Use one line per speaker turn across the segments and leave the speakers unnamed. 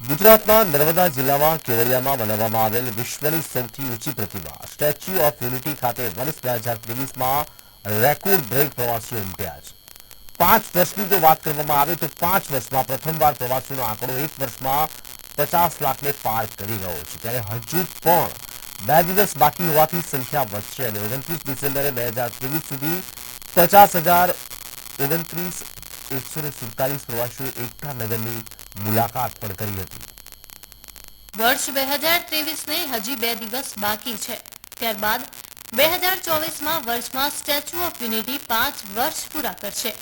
ગુજરાતના નર્મદા જિલ્લામાં કેવડિયામાં બનાવવામાં આવેલ વિશ્વની સૌથી ઊંચી પ્રતિમા, સ્ટેચ્યુ ઓફ યુનિટી ખાતે વર્ષ બે હજાર ત્રેવીસમાં રેકોર્ડ બ્રેક પ્રવાસીઓ ઉમટ્યા પાંચ વર્ષની જો વાત કરવામાં આવે તો પાંચ વર્ષમાં પ્રથમવાર પ્રવાસીઓનો આંકડો એક વર્ષમાં પચાસ લાખને પાર કરી ગયો છે. ત્યારે હજુ પણ બે દિવસ બાકી હોવાથી સંખ્યા વધશે અને ઓગણત્રીસ ડિસેમ્બરે બે હજાર ત્રેવીસ સુધી પચાસ હજાર ઓગણત્રીસ, એકસો ને સુડતાલીસ પ્રવાસીઓ એકતા નગરની મુલાકાત પણ કરી હતી.
વર્ષ બે હજાર ત્રેવીસને હજી બે દિવસ બાકી છે. ત્યારબાદ બે હજાર ચોવીસમાં વર્ષમાં સ્ટેચ્યુ ઓફ યુનિટી પાંચ વર્ષ પૂરા કરશે.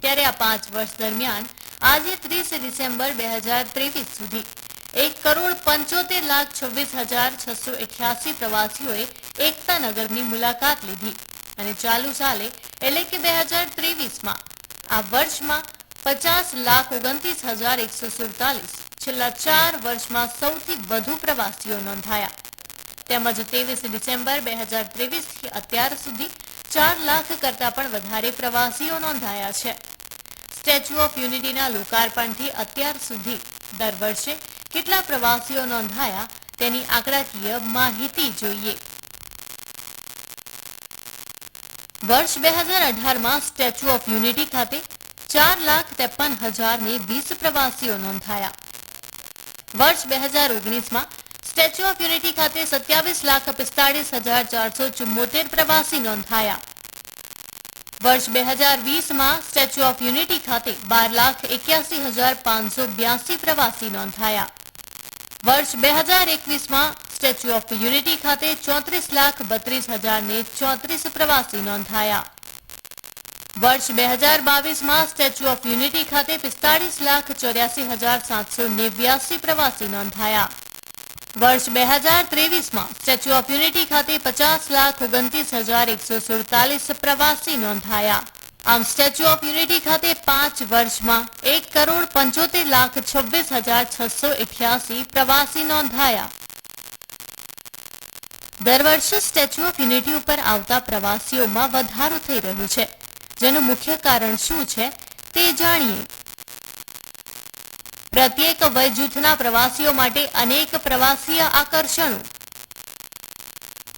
ત્યારે આ પાંચ વર્ષ દરમિયાન આજે ત્રીસ ડિસેમ્બર બે હજાર ત્રેવીસ સુધી એક કરોડ પંચોતેર લાખ છવ્વીસ હજાર છસો અઠ્યાસી પ્રવાસીઓએ એકતા નગરની મુલાકાત લીધી. અને ચાલુ સાલે એટલે કે બે હજાર ત્રેવીસમાં આ વર્ષમાં પચાસ લાખ ઓગણત્રીસ હજાર એકસો સુડતાલીસ. છેલ્લા ચાર વર્ષમાં સૌથી વધુ પ્રવાસીઓ નોંધાયા. તેમજ ત્રેવીસ ડિસેમ્બર બે હજાર ત્રેવીસથી અત્યાર સુધી ચાર લાખ કરતાં પણ વધારે પ્રવાસીઓ નોંધાયા છે. સ્ટેચ્યુ ઓફ યુનિટીના લોકાર્પણથી અત્યાર સુધી દર વર્ષે કેટલા પ્રવાસીઓ નોંધાયા તેની આંકડાકીય માહિતી જોઈએ. વર્ષ બે હજાર અઢારમાં સ્ટેચ્યુ ઓફ યુનિટી ખાતે ચાર લાખ ત્રેપન હજાર ને વીસ પ્રવાસીઓ નોંધાયા વર્ષ બે હજાર ઓગણીસમાં સ્ટેચ્યુ ઓફ યુનિટી ખાતે સત્યાવીસ લાખ પિસ્તાળીસ હજાર ચારસો ચુમ્મોતેર પ્રવાસી નોંધાયા વર્ષ બે હજાર વીસમાં સ્ટેચ્યુ ઓફ યુનિટી ખાતે બાર લાખ એક્યાસી હજાર પાંચસો બ્યાસી પ્રવાસી નોંધાયા વર્ષ બે હજાર એકવીસમાં સ્ટેચ્યુ ઓફ યુનિટી ખાતે ચોત્રીસ લાખ બત્રીસ હજાર ને ચોત્રીસ પ્રવાસી નોંધાયા વર્ષ બે હજાર બાવીસમાં સ્ટેચ્યુ ઓફ યુનિટી ખાતે પિસ્તાળીસ લાખ ચોર્યાસી હજાર સાતસો નેવ્યાસી પ્રવાસી નોંધાયા. વર્ષ બે હજાર ત્રેવીસમાં સ્ટેચ્યુ ઓફ યુનિટી ખાતે પચાસ લાખ ઓગણત્રીસ હજાર એકસો સુડતાલીસ પ્રવાસી નોંધાયા. આમ સ્ટેચ્યુ ઓફ યુનિટી ખાતે પાંચ વર્ષમાં એક કરોડ પંચોતેર લાખ છવ્વીસ હજાર છસો અઠ્યાસી પ્રવાસી નોંધાયા. દર વર્ષે સ્ટેચ્યુ ઓફ યુનિટી ઉપર આવતા પ્રવાસીઓમાં વધારો થઈ રહ્યો છે. જેનું મુખ્ય કારણ શું છે તે જાણીએ. પ્રત્યેક વય જૂથના પ્રવાસીઓ માટે અનેક પ્રવાસીય આકર્ષણો.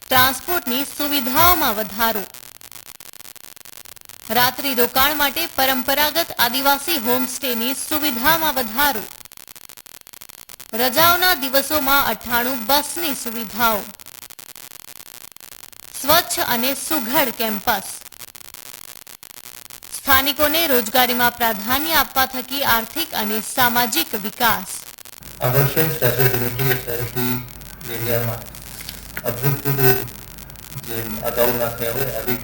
ટ્રાન્સપોર્ટની સુવિધાઓમાં વધારો. રાત્રિ રોકાણ માટે પરંપરાગત આદિવાસી હોમસ્ટેની સુવિધામાં વધારો. રજાઓના દિવસોમાં અઠ્ઠાણું બસની સુવિધાઓ. સ્વચ્છ અને સુઘડ કેમ્પસ. સ્થાનિકોને રોજગારીમાં પ્રાધાન્ય આપવા થકી આર્થિક અને સામાજિક વિકાસ.
આ વર્ષે સ્ટેચ્યુ એરિયામાં અભૂતપૂર્વ જે અગાઉ ના થયા આવી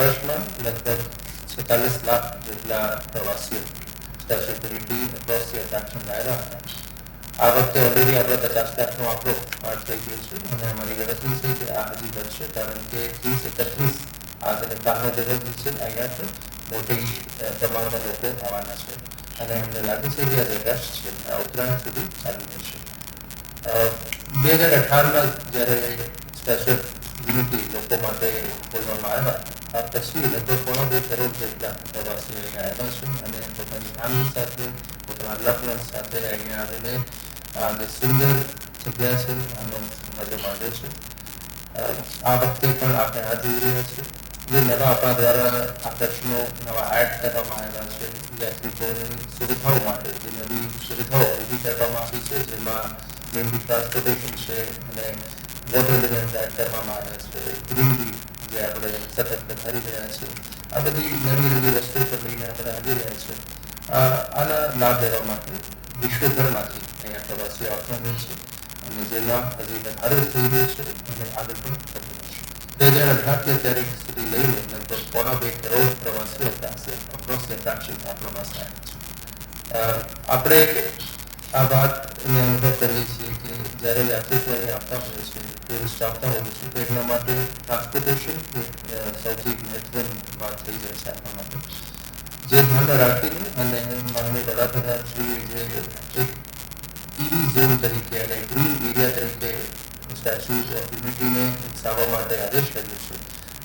વર્ષમાં લગભગ છેતાલીસ લાખ જેટલા પ્રવાસીઓ સ્ટેચ્યુ યુનિટી અક્રોસ ધી હતા. આ વખતે ઓલરેડી આપણે પચાસ લાખનો આંકડો પાર થઈ ગયો છે અને અમારી ગણતરી છે કે આ હજી ઘટશે કારણ કે ત્રીસ એકત્રીસ આ જે છે, અહીંયા છે મોટી પ્રમાણમાં લોકો આવવાના છે. અને અમને લાગે છે કે આ રશ છે, આ ઉત્તરાયણ સુધી ચાલુ રહેશે. બે હજાર અઠારમાં જ્યારે સ્પેશિયલ યુનિટી લોકો માટે ખોલવામાં આવ્યા, આ પછી લગભગ પોણો બે કરોડ જેટલા પ્રવાસીઓ અહીંયા આવ્યા છે અને પોતાની ફેમિલી સાથે, પોતાના લગ્ન સાથે અહીંયા આવીને જે સુંદર જગ્યા છે અને મજા માંડે છે. આ વખતે પણ આપણે આ રહ્યા છીએ. જે નવા આપણા દ્વારા આકર્ષણો નવા એડ કરવામાં આવ્યા છે. સુવિધાઓ માટે જે નવી સુવિધાઓ ઊભી કરવામાં આવી છે, જેમાં મેનલી ટ્રાન્સપોર્ટેશન છે અને વોટર લેવલ એડ કરવામાં આવ્યા છે. ગ્રીનરી જે આપણે સતત વધારી રહ્યા છે આ બધી નવી નવી વસ્તુઓ પર લઈને આપણે આવી રહ્યા છે આના લાભ લેવા માટે વિશ્વભરમાંથી આવતા હોય છે અને જેમાં હજી વધારો થઈ રહ્યો છે અને આગળ પણ થતો રહેશે બે હજાર અઢારથી અત્યારે સુધી લઈને લગભગ પોણા બે કરોડ પ્રવાસીઓ પાસે અક્રોસ આ પ્રવાસ આવ્યા છે આપણે આ વાતને અનુભવ કરીએ છીએ કે જ્યારે યાત્રિકો અહીં આવતા હોય છે ટુરિસ્ટ આવતા હોય છે તો એમના માટે ટ્રાન્સપોર્ટેશન સૌથી મહત્વની વાત થઈ જાય છે આપણા માટે જે ધ્યાનમાં રાખીને અને માનનીય વડાપ્રધાનશ્રીએ જે એક ઈવી ઝોન તરીકે અને ગ્રીન એરિયા તરીકે સ્ટેચ્યુ ઓફ યુનિટીને વિકસાવવા માટે આદેશ કર્યો છે.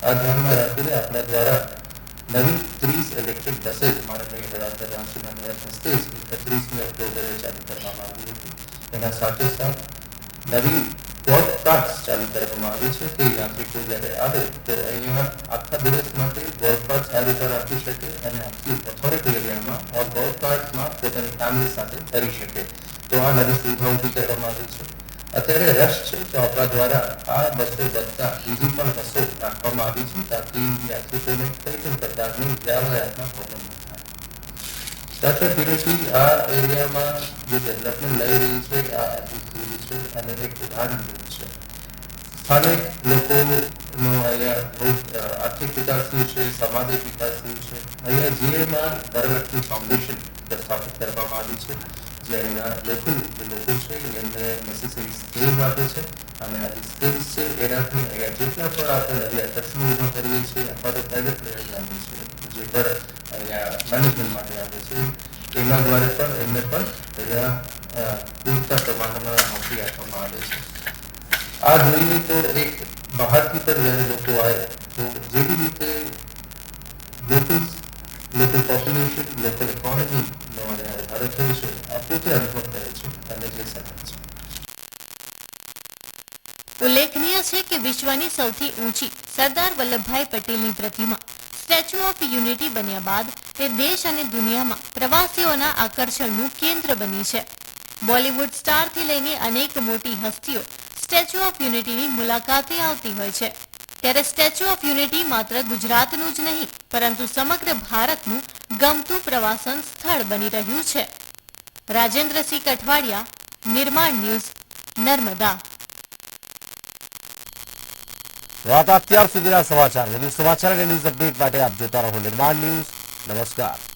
આ ધ્યાનમાં રાખીને આપણા દ્વારા નવી ત્રીસ ઇલેક્ટ્રિક બસેસ માનનીય વડાપ્રધાન હસ્તે એકત્રીસમી ઓક્ટોબરે ચાલુ કરવામાં આવી હતી. એના સાથે સાથ નવી કાર્ટ્સ ચાલુ કરવામાં આવી છે તે યાંત્રિકો જ્યારે આવે, ત્યારે અહીંયા આખા દિવસ માટે કાર્ટ સારી રીતે રાખી શકે અને આખી ઓથોરિટી એરિયામાં આ ગોલ્ફ પોતાની ફેમિલી સાથે કરી શકે. તો આ નવી સુવિધા કરવામાં આવી છે. અત્યારે રશ છે તો દ્વારા આ બસો વધતા બીજી પણ બસો રાખવામાં આવી છે તાકી યાત્રિકોને કઈ પણ પ્રકારની યાતાયાતમાં પ્રોબ્લેમ ન ઓફ આ એરિયામાં જે ડેવલપમેન્ટ લઈ રહી છે, આ અને જેવું છે સ્થાનિક લોકોનો અહીંયા આર્થિક વિકાસ છે સામાજિક વિકાસ છે અહીંયા જીએમાં વરલક્ષ્મી ફાઉન્ડેશન સ્થાપિત કરવામાં આવી છે જે અહીંના લોકલ જે લોકો છે એમને નેસેસરી સ્કિલ્સ આપે છે અને આ સ્કિલ્સ છે એનાથી અહીંયા જેટલા પણ આપણે નવી આકર્ષણો ઊભા કરીએ છીએ અથવા તો પ્રાઇવેટ પ્લેયર્સ આવે છે જે પર અહીંયા મેનેજમેન્ટ માટે આવે છે એના દ્વારા પણ એમને પણ અહીંયા આ જેવી રીતે એક બહારથી પણ લોકો આવે તો જેવી રીતે
ઉલ્લેખનીય છે કે વિશ્વની સૌથી ઊંચી સરદાર વલ્લભભાઈ પટેલની પ્રતિમા સ્ટેચ્યુ ઓફ યુનિટી બન્યા બાદ તે દેશ અને દુનિયામાં પ્રવાસીઓના આકર્ષણનું કેન્દ્ર બની છે. બોલિવૂડ સ્ટારથી લઈને અનેક મોટી હસ્તીઓ સ્ટેચ્યુ ઓફ યુનિટીની મુલાકાતે આવતી હોય છે. ત્યારે સ્ટેચ્યુ ઓફ યુનિટી માત્ર ગુજરાતનું જ નહીં, પરંતુ સમગ્ર ભારતનું ગમતું પ્રવાસન સ્થળ બની રહ્યું છે. રાજેન્દ્રસિંહ કઠવાડિયા, નિર્માણ ન્યૂઝ, નર્મદા.
તો અત્યાર સુધીના સમાચાર. વધુ સમાચાર અને ન્યૂઝ અપડેટ માટે આપ જોતા રહો નિર્માણ ન્યૂઝ. નમસ્કાર.